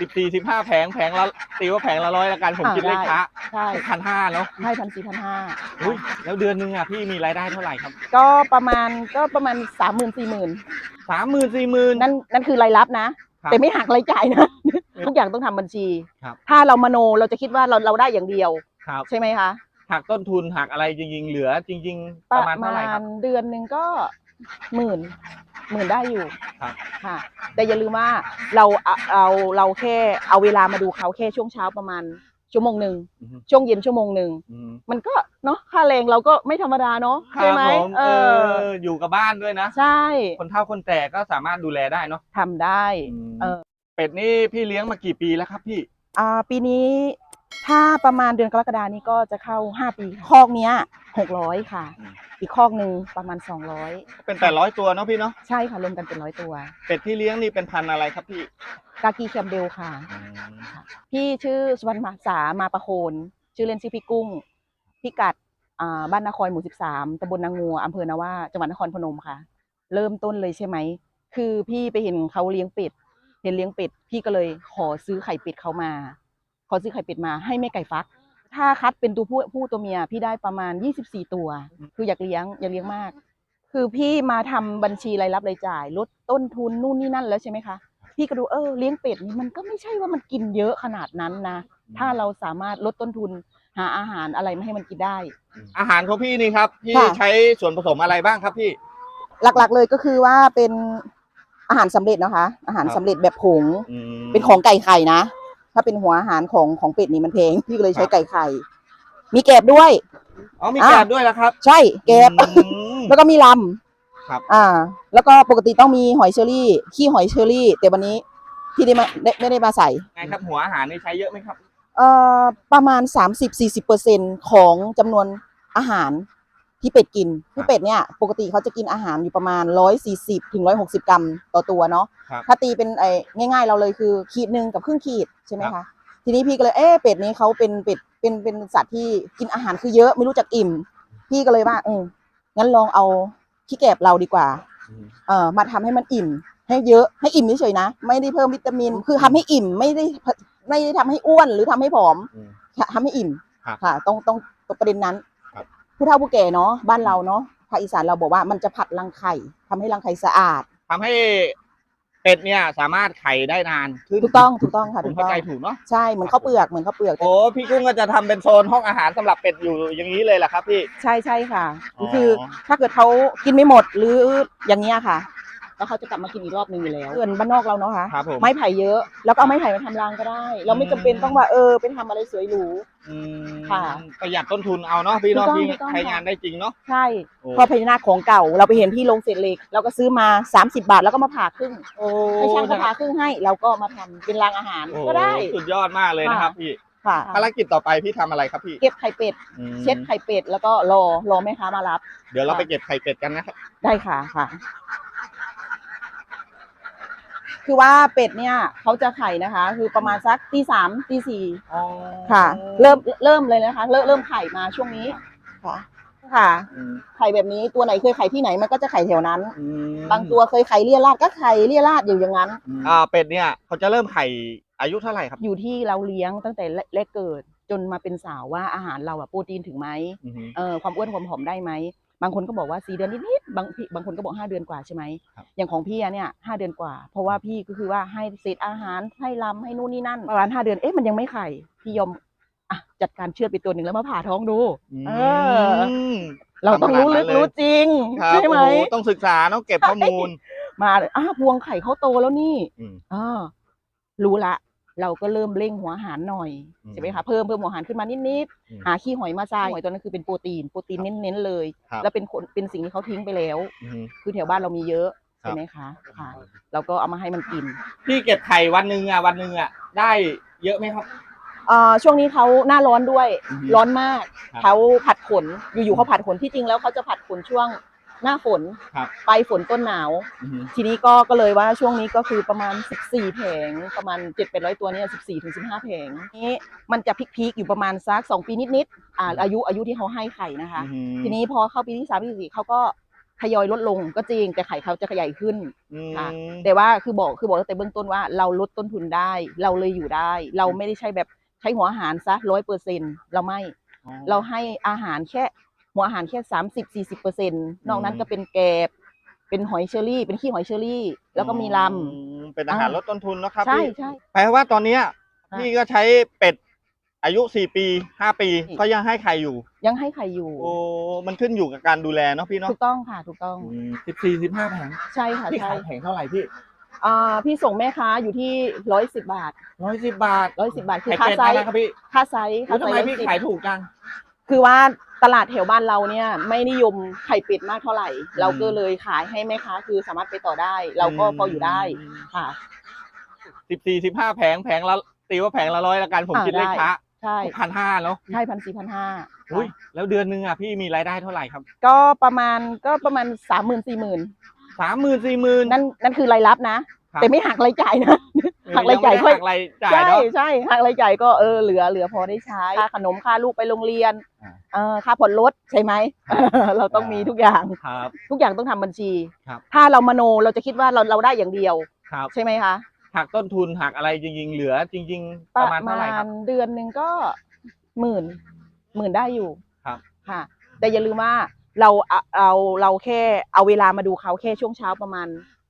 สิบสี่สิบห้าแผงแผงละตีว่าแผงละร้อยละกันผมอ่าคิดเลขได้ช้าใช่พันห้าเนาะใช่พันสี่พันห้าอุ้ยแล้วเดือนหนึงอะพี่มีรายได้เท่าไหร่ครับ ก็ประมาณก็ประมาณสามหมื่นสี่หมื่นสามหมื่นสี่หมื่นนั่นนั่นคือรายรับนะครับแต่ไม่หักรายจ่ายนะทุกอย่างต้องทำบัญชีครับถ้าเรามโนเราจะคิดว่าเราเราได้อย่างเดียวครับใช่ไหมคะหักต้นทุนหักอะไรจริงๆ เหลือจริง ๆปประระมาณเท่าไหร่ครับมาณเดือนหนึ่งก็หมื่น หมื่นได้อยู่ครับ ค่ะ แต่อย่าลืมว่าเราเอาเราเราแค่เอาเวลามาดูเขาแค่ช่วงเช้าประมาณชั่วโมงหนึ่งอือฮึ ช่วงเย็นชั่วโมงหนึ่งอืมมันก็เนาะค่าแรงเราก็ไม่ธรรมดาเนาะครัใช่บไหมผมเอเออ ออยู่กับบ้านด้วยนะ ใช่คนเฒ่าคนแก่ก็สามารถดูแลได้เนาะทำได้ เออ เป็ดนี่พี่เลี้ยงมากี่ปีแล้วครับพี่ อ่าปีนี้ ถ้าประมาณเดือนกรกฎานี้ก็จะเข้าห้าปีคอกเนี้ยหกร้อยค่ะอืมอีกคอกหนึ่งประมาณสองร้อยเป็นแต่ร้อยตัวเนาะพี่เนาะใช่ค่ะรวมกันเป็นร้อยตัว เป็ดที่เลี้ยงนี่เป็นพันธุ์อะไรครับพี่กากีแคมเบลค่ะ พี่ชื่อสุวรรณมาสามาประโคนชื่อเล่นชื่อพี่กุ้งพี่กัดอ่าบ้านนครหมู่สิบสามตำบลนางงัวอำเภอนาว่าจังหวัดนครพนมค่ะ เริ่มต้นเลยใช่ไหม คือพี่ไปเห็นเขาเลี้ยงเป็ด เห็นเลี้ยงเป็ด พี่ก็เลยขอซื้อไข่เป็ดเขามา ขอซื้อไข่เป็ดมาให้แม่ไก่ฟัก ถ้าคัดเป็นตัวผู้ผู้ตัวเมียพี่ได้ประมาณ 24 ตัว คืออยากเลี้ยงอยากเลี้ยงมาก คือพี่มาทำบัญชีรายรับรายจ่าย ลดต้นทุนนู่นนี่นั่นแล้วใช่ไหมคะพี่ก็ดูเออเลี้ยงเป็ดนี่มันก็ไม่ใช่ว่ามันกินเยอะขนาดนั้นนะ ถ้าเราสามารถลดต้นทุนหาอาหารอะไรมาให้มันกินได้ อาหารของพี่นี่ครับพี่ค่ะ ใช้ส่วนผสมอะไรบ้างครับพี่ หลักๆเลยก็คือว่าเป็นอาหารสำเร็จนะคะ อาหารครับ สำเร็จแบบผง อืมเป็นของไก่ไข่นะ ถ้าเป็นหัวอาหารของของเป็ดนี่มันแพงพี่ก็เลยใช้ครับไก่ไข่ มีแกบด้วย อ๋อมีอ่าแกบด้วยแล้วครับ ใช่แกบอืมแล้วก็มีลครับำอ่า แล้วก็ปกติต้องมีหอยเชอรี่ ขี้หอยเชอรี่ แต่วันนี้พี่ได้มาได้ไม่ได้มาใส่ไงครับหัวอาหารนี่ใช้เยอะไหมครับเอ่อประมาณ 30-40%ของจำนวนอาหาร ที่เป็ดกินที่เป็ดเนี่ยปกติเขาจะกินอาหารอยู่ประมาณ 140ถึง160 กรัมต่อตัวเนาะครับ ถ้าตีเป็นไอ้ง่าย ๆ เราเลยคือขีดหนึ่งกับครึ่งขีดใช่ไหมครัคะบทีนี้พี่ก็เลยเอ๊ะเป็ดนี้เขาเป็นเป็ดเป็นเป็นสัตว์ที่กินอาหารคือเยอะไม่รู้จักอิ่ม พี่ก็เลยว่าเอองั้นลองเอาขี้แกบเราดีกว่า อืม เอ่อมาทำให้มันอิ่ม ให้เยอะให้อิ่มเฉยๆนะ ไม่ได้เพิ่มวิตามิน คือทำให้อิ่มไม่ได้ไม่ได้ทำให้อ้วนหรือทำให้ผอมอืมค่ะทำให้อิ่มครับ ค่ะต้องต้องตรงประเด็นนั้นครับ ผู้เฒ่าผู้แก่เนาะบ้านเราเนาะภาคอีสานเราบอกว่ามันจะผัดรังไข่ทำให้รังไข่สะอาด ทำให้เป็ดเนี่ยสามารถไข่ได้นานขึ้นถูกต้องถูกต้องค่ะผมถูกเข้าต้องใจถูกเนาะใช่เหมือนข้าวเปลือกเหมือนข้าวเปลือกแต่โอ้พี่กุ้งก็จะทำเป็นโซนห้องอาหารสำหรับเป็ดอยู่อย่างนี้เลยแหละครับพี่ ใช่ใช่ค่ะ อ๋อ คือถ้าเกิดเขากินไม่หมดหรืออย่างเงี้ยค่ะ แล้วเขาจะกลับมากินอีกรอบหนึงอยู่แล้วเพื่อนบ้านนอกเราเนาะค่ะครับผมไม้ไผ่เยอะ แล้วก็เอาไม้ไผ่มาทำรางก็ได้ เราไม่จำเป็นต้องว่าเออไปทำอะไรสวยหรู อืมค่ะ ประหยัดต้นทุนเอาเนาะพี่เนาะถูกต้องพี่ถูกต้องใช้ค่ะงานได้จริงเนาะ ใช่ โอ้เพราะพญานาคของเก่าเราไปเห็นที่โรงเศษเหล็ก เราก็ซื้อมา 30 บาทแล้วก็มาผ่าครึ่งโอ้ให้ช่างเขาผ่าครึ่งให้ เราก็มาทำเป็นรางอาหารโอ้ก็ได้สุดยอดมากเลยนะครับพี่ค่ะภารกิจต่อไปพี่ทำอะไรครับพี่เก็บไข่เป็ด อืมเช็ดไข่เป็ดแล้วก็รอรอแม่ค้ามารับ เดี๋ยวเราค่ะไปเก็บไข่เป็ดกันนะครับ ได้ค่ะค่ะ คือว่าเป็ดเนี่ยเขาจะไข่นะคะ คือประมาณสักตีสามตีสี่ค่ะ เริ่มเริ่มเลยนะคะ เริ่มเริ่มไข่มาช่วงนี้ค่ะค่ะ อืมไข่แบบนี้ตัวไหนเคยไข่ที่ไหนมันก็จะไข่แถวนั้น อืมบางตัวเคยไข่เลี่ยราดก็ไข่เลี่ยราดอยู่อย่างนั้นอ่าเป็ดเนี่ยเขาจะเริ่มไข่อายุเท่าไหร่ครับอยู่ที่เราเลี้ยงตั้งแต่แรกเกิด จนมาเป็นสาวว่าอาหารเราอะโปรตีนถึงไหมอือฮึเออความอ้วนความผอมได้ไหม บางคนก็บอกว่าสี่เดือนนิดๆบางพี่บางคนก็บอกห้าเดือนกว่าใช่ไหมครับอย่างของพี่อะเนี่ยห้าเดือนกว่า เพราะว่าพี่ก็คือว่าให้เศษอาหารให้ลำให้นู่นนี่นั่นประมาณห้าเดือนเอ๊ะมันยังไม่ไข่พี่ยอมอะจัดการเชือดไปตัวหนึ่งแล้วมาผ่าท้องดูเออมเราต้องรู้ลึกทำขนาดนั้นเลยรู้จริงครับใช่ไหมโอ้โต้องศึกษาต้องเก็บข้อมูล มาเลยอ้าพวงไข่เขาโตแล้วนี่อืมอ่ารู้ละ เราก็เริ่มเร่งหัวอาหารหน่อยอืมใช่ไหมคะเพิ่มเพิ่มหัวอาหารขึ้นมานิดอืมๆหาขี้หอยมาใส่หอยตัวนั้นคือเป็นโปรตีนโปรตีนเน้นๆเลยครับแล้วเป็นคนเป็นสิ่งที่เขาทิ้งไปแล้วอือฮึคือแถวบ้านเรามีเยอะครัใช่บไหมคะค่ะเราก็เอามาให้มันกินพี่เก็บไข่วันหนึ่งอะวันหนึ่งอะได้เยอะไหมครับอ่าช่วงนี้เขาหน้าร้อนด้วยอือฮึร้อนมากครับเขาผัดขนอยู่ๆเขาผัดขนที่จริงแล้วเขาจะผัดขนช่วง หน้าฝนครับปลายฝนต้นหนาว อือฮึทีนี้ก็ก็เลยว่าช่วงนี้ก็คือประมาณ 14 แผงประมาณ7 8 0 0ตัวเนี่ย14ถึง15 แผงนี้มันจะพีคๆอยู่ประมาณสัก2ปีนิดๆอ่าอายุอายุที่เขาให้ไข่นะคะ อือฮึทีนี้พอเข้าปีที่3ปีที่4เขาก็ทยอยลดลงก็จริงแต่ไข่เขาจะขยายขึ้น อืม ค่ะ แต่ว่าคือบอกคือบอกตั้งแต่เบื้องต้นว่าเราลดต้นทุนได้ เราเลยอยู่ได้ เราไม่ได้ใช้แบบใช้หัวอาหารซะร้อยเปอร์เซ็นเราไม่อ๋อเราให้อาหารแค่ หัวอาหารแค่สามสิบสี่สิบเปอร์เซ็นนอกนั้นก็เป็นแกบ เป็นหอยเชอรี่ เป็นขี้หอยเชอรี่ แล้วก็มีลอืมเป็นอาหารอ่าลดต้นทุนเนอะครับำใช่พี่ใช่แปลว่าตอนเนี้ยค่ะพี่ก็ใช้เป็ดอายุสี่ปีห้าปีอืมก็ยังให้ไข่อยู่ ยังให้ไข่อยู่ โอ้มันขึ้นอยู่กับการดูแลเนาะพี่เนาะถูกต้องค่ะถูกต้องสิบสี่สิบห้าแผงใช่ค่ะพี่ใช่ขายแผงเท่าไหร่พี่อ่าพี่ส่งแม่ค้าอยู่ที่ร้อยสิบบาทร้อยสิบบาทร้อยสิบาทคือไข่ค่าเป็ดไซอะไรส์ครับพี่ค่าไซส์แล้ค่าวไซทำส์ไมร้อยพี่สิบขายถูกจังคือว่า ตลาดแถวบ้านเราเนี่ยไม่นิยมไข่เป็ดมากเท่าไหร่ เราก็เลยขายให้แม่ค้าคือสามารถไปต่อได้ เราก็พออยู่ได้ค่ะสิบสี่สิบห้าแผงแผงละตีว่าแผงละร้อยละกันผมอ่าคิดเลขได้ค้าใช่พันห้าเนาะใช่พันสี่พันห้าอุ้ยแล้วเดือนหนึงอะพี่มีรายได้เท่าไหร่ครับ ก็ประมาณก็ประมาณสามหมื่นสี่หมื่นสามหมื่นสี่หมื่นนั่นนั่นคือรายรับนะ แต่ไม่หักรายจ่ายนะ หักรายจ่ายค่อยหักรายจ่ายใช่เนาะใช่หักรายจ่ายก็เออเหลือเหลือพอได้ใช้ค่าขนมค่าลูกไปโรงเรียนอ่าเออค่าผ่อนรถใช่ไหมเราต้องมีทุกอย่างครับทุกอย่างต้องทำบัญชีครับถ้าเรามโนเราจะคิดว่าเราเราได้อย่างเดียวครับใช่ไหมคะหักต้นทุนหักอะไรจริง ๆ เหลือจริง ๆปประระมาณเท่าไหร่คมารับณเดือนหนึ่งก็หมื่นหมื่นได้อยู่ครับค่ะ แต่อย่าลืมว่าเราเอาเราเราแค่เอาเวลามาดูเขาแค่ช่วงเช้าประมาณ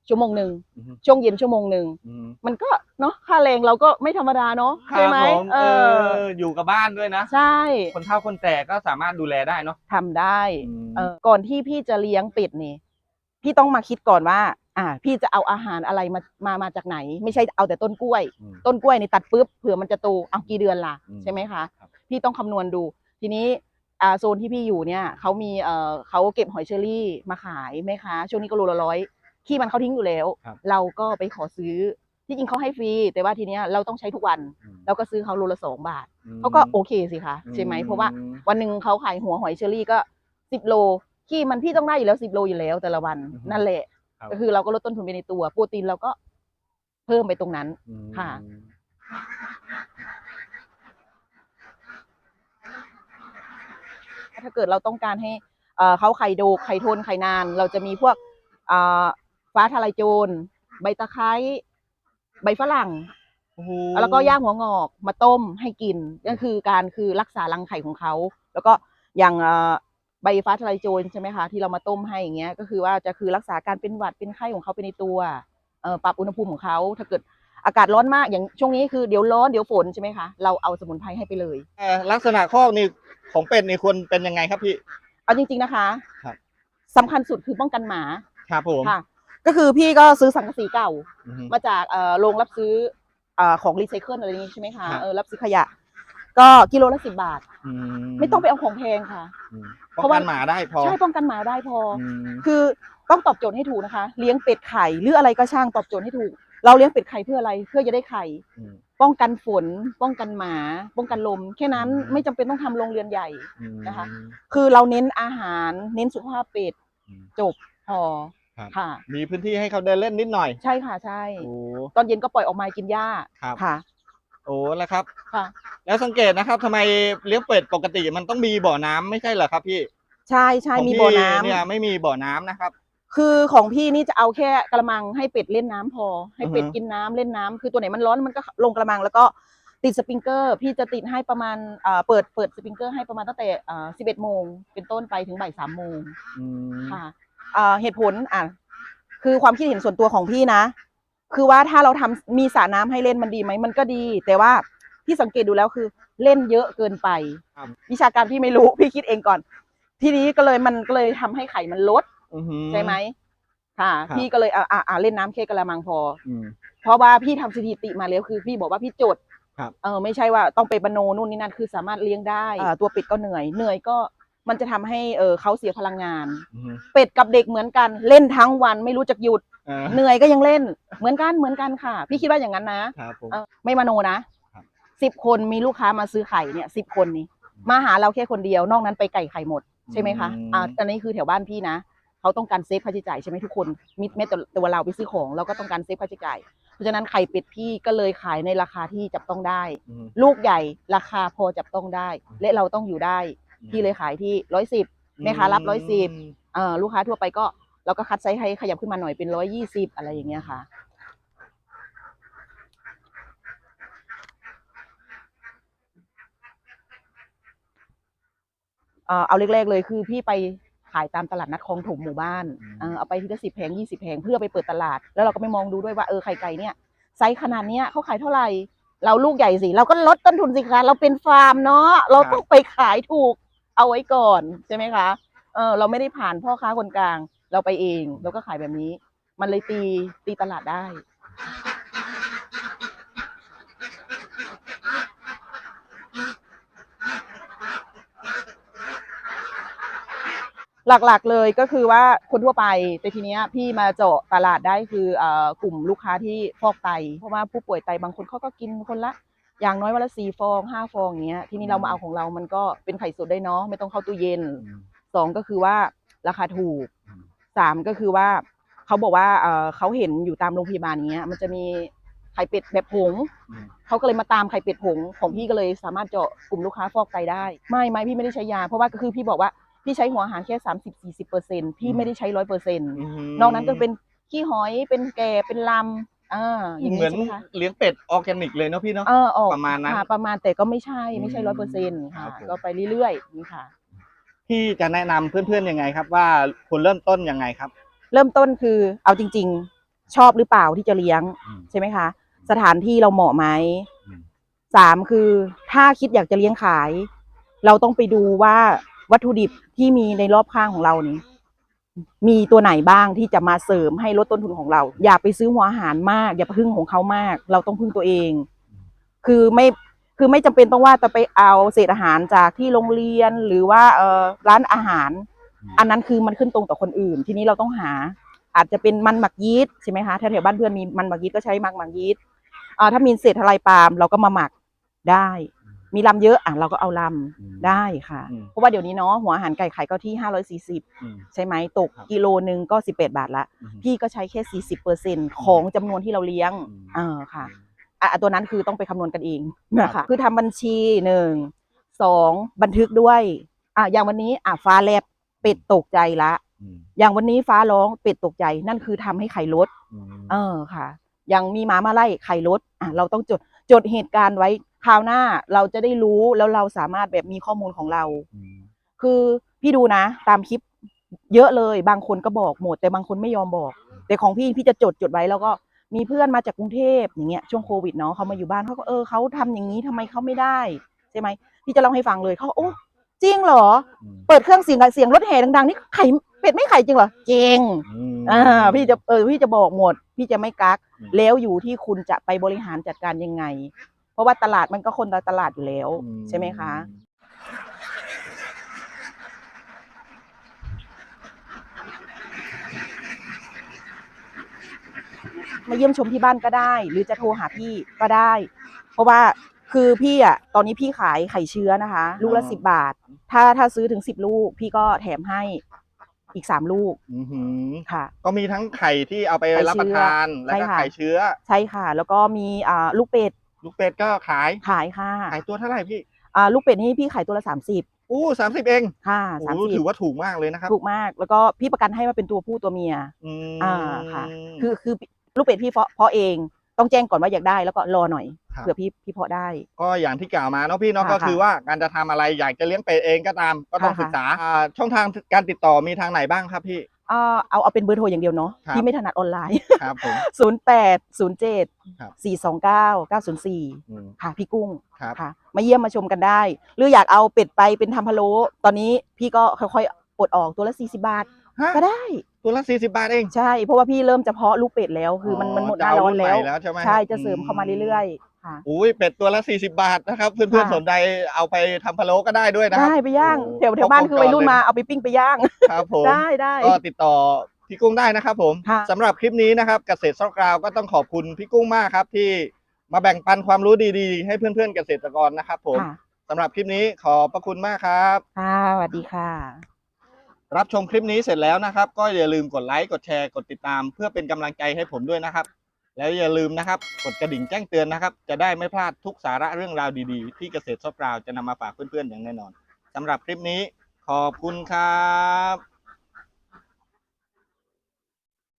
ชั่วโมงหนึ่งอือฮึช่วงเย็นชั่วโมงหนึ่งอืมมันก็ เนาะค่าแรงเราก็ไม่ธรรมดาเนาะครัใช่บไหมผมเอเออ อ อยู่กับบ้านด้วยนะ ใช่คนเฒ่าคนแก่ก็สามารถดูแลได้เนาะทำได้อืมเออก่อนที่พี่จะเลี้ยงเป็ดนี่ พี่ต้องมาคิดก่อนว่า อ่า พี่จะเอาอาหารอะไรมามามาจากไหน ไม่ใช่เอาแต่ต้นกล้วยอืมต้นกล้วยนี่ตัดปุ๊บเผื่อมันจะโตเอากี่เดือนล่ะอืมใช่ไหมคะ ครับ พี่ต้องคำนวณดู ทีนี้อ่าโซนที่พี่อยู่เนี่ยเขามีเอ่อเขาเก็บหอยเชอรี่มาขายไหมคะช่วงนี้ก็โลละร้อยขี้มันเขาทิ้งอยู่แล้ว ครับเราก็ไปขอซื้อ ที่จริงเขาให้ฟรี แต่ว่าทีเนี้ยเราต้องใช้ทุกวันอืมเราก็ซื้อเขาโลละสองบาทอืมเขาก็โอเคสิคะใช่ไหมอืเพราะว่าวันหนึ่งเขาขายหัวหอยเชอรี่ก็สิบโลขี้มันพี่ต้องได้อยู่แล้วสิบโลอยู่แล้วแต่ละวันอือฮึนั่นแหละครับก็คือเราก็ลดต้นทุนไปในตัวโปรตีนเราก็เพิ่มไปตรงนั้นอืมค่ะถ้าเกิดเราต้องการให้เอ่อเขาไข่โดกไข่ทนไข่นาน เราจะมีพวกเอ่อฟ้าทะลายโจร ใบตะไคร้ ใบฝรั่ง โอ้โหแล้วก็ย่างหัวงอกมาต้มให้กินก็คือการคือรักษารังไข่ของเขา แล้วก็อย่างเอ่อใบฟ้าทะลายโจรใช่ไหมคะ ที่เรามาต้มให้อย่างเงี้ยก็คือว่าจะคือรักษาการเป็นหวัดเป็นไข้ของเขาไปในตัวเอ่อปรับอุณหภูมิของเขาถ้าเกิดอากาศร้อนมากอย่างช่วงนี้คือเดี๋ยวร้อนเดี๋ยวฝนใช่ไหมคะเราเอาสมุนไพรให้ไปเลย เอ่อลักษณะคอกนี่ของเป็ดนี่ควรเป็นยังไงครับพี่ เอาจริงๆนะคะครับ สำคัญสุดคือป้องกันหมาครับผม ค่ะ ก็คือพี่ก็ซื้อสังกะสีเก่า อือฮึ มาจากเอ่อโรงรับซื้อเอ่อของรีไซเคิลอะไรอย่างงี้ใช่ไหมคะครับ เออรับซื้อขยะ ก็กิโลละสิบบาท อืไม่ต้องไปเอาของแพงค่ะ อืมเพป้องราะว่า กันหมาได้พอใช่ป้องกันหมาได้พอออืมคือต้องตอบโจทย์ให้ถูกนะคะ เลี้ยงเป็ดไข่หรืออะไรก็ช่างตอบโจทย์ให้ถูก เราเลี้ยงเป็ดไข่เพื่ออะไรเพื่อจะได้ไข่ อืม ป้องกันฝน ป้องกันหมา ป้องกันลม แค่นั้นอืม ไม่จำเป็นต้องทำโรงเรือนใหญ่อืมนะคะคือเราเน้นอาหารเน้นสุขภาพเป็ดอืม จบพอ ครับ ค่ะ มีพื้นที่ให้เขาเดินเล่นนิดหน่อย ใช่ค่ะใช่ โอ้ ตอนเย็นก็ปล่อยออกมากินหญ้าครับ ค่ะ โอ้แล้วครับ ค่ะ แล้วสังเกตนะครับทำไมเลี้ยงเป็ดปกติมันต้องมีบ่อน้ำไม่ใช่เหรอครับพี่ใช่ใช่ของมีพี่บ่อน้ำเนี่ยไม่มีบ่อน้ำนะครับ คือของพี่นี่จะเอาแค่กระมังให้เป็ดเล่นน้ำพอ ให้เป็ดอือฮะกินน้ำเล่นน้ำคือตัวไหนมันร้อนมันก็ลงกระมังแล้วก็ติดสปริงเกอร์ พี่จะติดให้ประมาณเอ่อเปิดเปิดสปริงเกอร์ให้ประมาณตั้งแต่เอ่อสิบเอ็ดโมงเป็นต้นไปถึงบ่ายสามโมงอืมค่ะ เอ่อเหตุผลอะคือความคิดเห็นส่วนตัวของพี่นะ คือว่าถ้าเราทำมีสระน้ำให้เล่นมันดีไหมมันก็ดี แต่ว่าพี่สังเกตดูแล้วคือเล่นเยอะเกินไปครับวิชาการพี่ไม่รู้พี่คิดเองก่อน ทีนี้ก็เลยมันก็เลยทำให้ไข่มันลดอื้อหือใช่ไหมค่ะครับพี่ก็เลยอ่าอ่าอ่าเล่นน้ำแค่กระมังพออืมเพราะว่าพี่ทำสถิติมาแล้วคือพี่บอกว่าพี่จดครับเออไม่ใช่ว่าต้องไปบรรโนนู่นนี่นั่นคือสามารถเลี้ยงได้อ่าตัวเป็ดก็เหนื่อยเหนื่อยก็ มันจะทำให้เออเขาเสียพลังงาน อื้อหือเป็ดกับเด็กเหมือนกันเล่นทั้งวันไม่รู้จักหยุดเออเหนื่อยก็ยังเล่น เหมือนกันเหมือนกันค่ะ พี่คิดว่าอย่างนั้นนะ ครับผม เออไม่มโนนะครับ สิบคนมีลูกค้ามาซื้อไข่เนี่ยสิบคนนี้ มาหาเราแค่คนเดียวนอกนั้นไปไก่ไข่หมดใช่ไหมคะอ่าอันนี้คือแถวบ้านพี่นะเขาต้องการเซฟค่าใช้จ่ายใช่ไหมทุกคนมิแม้แต่ตัวเราไปซื้อของเราก็ต้องการเซฟค่าใช้จ่ายเพราะฉะนั้นไข่เป็ดพี่ก็เลยขายในราคาที่จับต้องได้ อื้อหือลูกใหญ่ราคาพอจับต้องได้ และเราต้องอยู่ได้ พี่เลยขายที่ร้อยสิบแม่ค้ารับ110เอ่อลูกค้าทั่วไปก็เราก็คัดไซส์ให้ขยับขึ้นมาหน่อยเป็นร้อยยี่สิบอะไรอย่างเงี้ยค่ะ เอ่อเอาเล็กๆเลยคือพี่ไปขายตามตลาดนัดคลองถมหมู่บ้านอืมเออเอาไปทีละสิบแผงยี่สิบแผงเพื่อไปเปิดตลาด แล้วเราก็ไปมองดูด้วยว่าเออไข่ไก่เนี่ยไซส์ขนาดเนี้ยเขาขายเท่าไหร่ เราลูกใหญ่สิ เราก็ลดต้นทุนสิคะเราเป็นฟาร์มเนาะเราต้องไปขายถูก เอาไว้ก่อนใช่ไหมคะเออเราไม่ได้ผ่านพ่อค้าคนกลาง เราไปเองเราก็ขายแบบนี้ มันเลยตีตีตลาดได้หลักๆเลยก็คือว่าคนทั่วไปแต่ทีเนี้ยพี่มาเจาะตลาดได้คือเอ่อกลุ่มลูกค้าที่ฟอกไต เพราะว่าผู้ป่วยไตบางคนเขาก็กินคนละ อย่างน้อยวันละสี่ฟองห้าฟองอย่างเงี้ย ทีนี้เรามาเอาของเรามันก็เป็นไข่สดได้เนาะไม่ต้องเข้าตู้เย็นอืมสองก็คือว่าราคาถูกอืมสามก็คือว่าเขาบอกว่าเอ่อเขาเห็นอยู่ตามโรงพยาบาลอย่างเงี้ย มันจะมีไข่เป็ดแบบผงอืมเขาก็เลยมาตามไข่เป็ดผงของพี่ก็เลยสามารถเจาะกลุ่มลูกค้าฟอกไตได้ ไม่ไม่พี่ไม่ได้ใช้ยา เพราะว่าก็คือพี่บอกว่าพี่ใช้หัวอาหารแค่สามสิบสี่สิบเปอร์เซ็นพี่ไม่ได้ใช้ร้อยเปอร์เซ็นต์มนอกนั้นก็เป็นขี้หอยเป็นแก่เป็นลำ อ่าอย่างเหนี้มือนใช่ไหมคะเลี้ยงเป็ดออร์แกนิกเลยเนาะพี่เนาะ เออออกประมาณนั้นค่ะประมาณแต่ก็ไม่ใช่ไม่ใช่ร้อยเปอร์เซ็นต์ครัค่ะบผม ก็ไปเรื่อยๆนี่ค่ะ พี่จะแนะนำเพื่อนๆยังไงครับ ว่าควรเริ่มต้นยังไงครับ เริ่มต้นคือเอาจริง ๆ ชอบหรือเปล่าที่จะเลี้ยง อืม ใช่ไหมคะ สถานที่เราเหมาะไหมอืม สามคือถ้าคิดอยากจะเลี้ยงขาย เราต้องไปดูว่าวัตถุดิบที่มีในรอบข้างของเรานี้ มีตัวไหนบ้างที่จะมาเสริมให้ลดต้นทุนของเรา อย่าไปซื้อหัวอาหารมาก อย่าไปพึ่งของเขามาก เราต้องพึ่งตัวเอง คือไม่คือไม่จำเป็นต้องว่าจะไปเอาเศษอาหารจากที่โรงเรียนหรือว่าเออร้านอาหาร อันนั้นคือมันขึ้นตรงต่อคนอื่น ทีนี้เราต้องหา อาจจะเป็นมันหมักยีสต์ใช่ไหมคะแถวๆบ้านเพื่อนมีมันหมักยีสต์ก็ใช้มันหมักยีสต์อ่าถ้ามีเศษทลายปาล์มเราก็มาหมักได้ มีลำเยอะอะเราก็เอาลำได้ค่ะ อืมเพราะว่าเดี๋ยวนี้เนาะหัวอาหารไก่ขายก็ที่ 540 อืม ใช่ไหมตกครับ กิโลนึงก็ 18 บาทละ อืม พี่ก็ใช้แค่ 40เปอร์เซ็นของจำนวนที่เราเลี้ยงอืม เออค่ะอะตัวนั้นคือต้องไปคำนวณกันเองนะครัคะบ คือทำบัญชีหนึ่งสองบันทึกด้วยอะอย่างวันนี้อะฟ้าแลบเป็ดตกใจละ อืมอย่างวันนี้ฟ้าร้องเป็ดตกใจนั่นคือทำให้ไข่ลด อืม เออค่ะ อย่างมีหมามาไล่ไข่ลดอะเราต้องจดจดเหตุการณ์ไว้ คราวหน้าเราจะได้รู้แล้วเราสามารถแบบมีข้อมูลของเรามคือพี่ดูนะ ตามคลิปเยอะเลยบางคนก็บอกหมด แต่บางคนไม่ยอมบอก แต่ของพี่พี่จะจดจดไว้แล้วก็มีเพื่อนมาจากกรุงเทพอย่างเงี้ยช่วงโควิดเนาะเขามาอยู่บ้านเขาก็เออเขาทำอย่างนี้ทำไมเขาไม่ได้ใช่ไหมพี่จะเล่าให้ฟังเลยเขาโอ้จริงเหรออืมเปิดเครื่องเสียงเสียงรถแห่ดังๆนี่ไข่เป็ดไม่ไข่จริงเหรอจริงอืมอ่าพี่จะเออพี่จะบอกหมด พี่จะไม่กักอืมแล้วอยู่ที่คุณจะไปบริหารจัดการยังไง เพราะว่าตลาดมันก็คนละตลาดอยู่แล้วอืใช่ไหมคะมาเยี่ยมชมที่บ้านก็ได้ หรือจะโทรหาพี่ก็ได้ เพราะว่าคือพี่อะตอนนี้พี่ขายไข่เชื้อนะคะ ลูกละอ๋อสิบบาท ถ้าถ้าซื้อถึงสิบลูก พี่ก็แถมให้อีกสามลูกอือหือค่ะ ก็มีทั้งไข่ที่เอาไปไข่รับประทานเชื้อแล้วก็ใช่ค่ะไข่เชื้อ ใช่ค่ะ แล้วก็มีอ่าลูกเป็ด ลูกเป็ดก็ขาย ขายค่ะขายตัวเท่าไหร่พี่ อ่า ลูกเป็ดนี่พี่ขายตัวละสามสิบอู้สามสิบเอง ค่ะโอ้สามโหสิบถือว่าถูกมากเลยนะครับ ถูกมาก แล้วก็พี่ประกันให้ว่าเป็นตัวผู้ตัวเมียอืมอ่า ค่ะ คือ คือลูกเป็ดพี่เพาะเพาะเอง ต้องแจ้งก่อนว่าอยากได้ แล้วก็รอหน่อยครับเผื่อพี่พี่เพาะได้ ก็อย่างที่กล่าวมาเนาะพี่เนาะค่ะก็คือว่าการจะทำอะไรอยากจะเลี้ยงเป็ดเองก็ตาม ก็ต้องค่ะศึกษาอ่าช่องทางการติดต่อมีทางไหนบ้างครับพี่ อ่าเอาเอาเป็นเบอร์โทรอย่างเดียวเนาะครับพี่ไม่ถนัดออนไลน์ ครับผมศูนย์แปดศูนย์เจ็ดครับสี่สองเก้าเก้าศูนย์สี่อืมค่ะ พี่กุ้งครับ ค่ะ มาเยี่ยมมาชมกันได้ หรืออยากเอาเป็ดไปเป็นทำพะโล้ตอนนี้พี่ก็ค่อยๆปลดออกตัวละสี่สิบาท ฮะ ก็ได้ ตัวละสี่สิบบาทเองใช่ เพราะว่าพี่เริ่มจะเพาะลูกเป็ดแล้ว คือมันมันหมดหน้าร้อนแล้วจะเารุ่ใหม่แล้ว ใช่ไหมใช่จะเสริมเข้ามาเรื่อยๆ ค่ะๆอุ้ยเป็ดตัวละสี่สิบบาทนะครับ เพื่อนค่ะๆสนใจเอาไปทำพะโล้ก็ได้ด้วยนะครับ ได้ไปย่างโอ้แถวแถวบ้านคือวัยรุ่นมาครบวงจเอาไปปิ้งไปย่างเลยครับผม ได้ได้ ก็ติดต่อพี่กุ้งได้นะครับผมค่ะสำหรับคลิปนี้นะครับเกษตรซอกกราวก็ต้องขอบคุณพี่กุ้งมากครับ ที่มาแบ่งปันความรู้ดีๆ ให้เพื่อนๆเกษตรกรนะครับผมค่ะ สำหรับคลิปนี้ขอบพระคุณมากครับ ค่ะสวัสดีค่ะ รับชมคลิปนี้เสร็จแล้วนะครับ ก็อย่าลืมกดไลค์กดแชร์กดติดตาม เพื่อเป็นกำลังใจให้ผมด้วยนะครับ แล้วอย่าลืมนะครับกดกระดิ่งแจ้งเตือนนะครับ จะได้ไม่พลาดทุกสาระเรื่องราวดีๆ ที่เกษตรซอกกราวจะนำมาฝากเพื่อนๆอย่างแน่นอนสำหรับคลิปนี้ขอบคุณครับ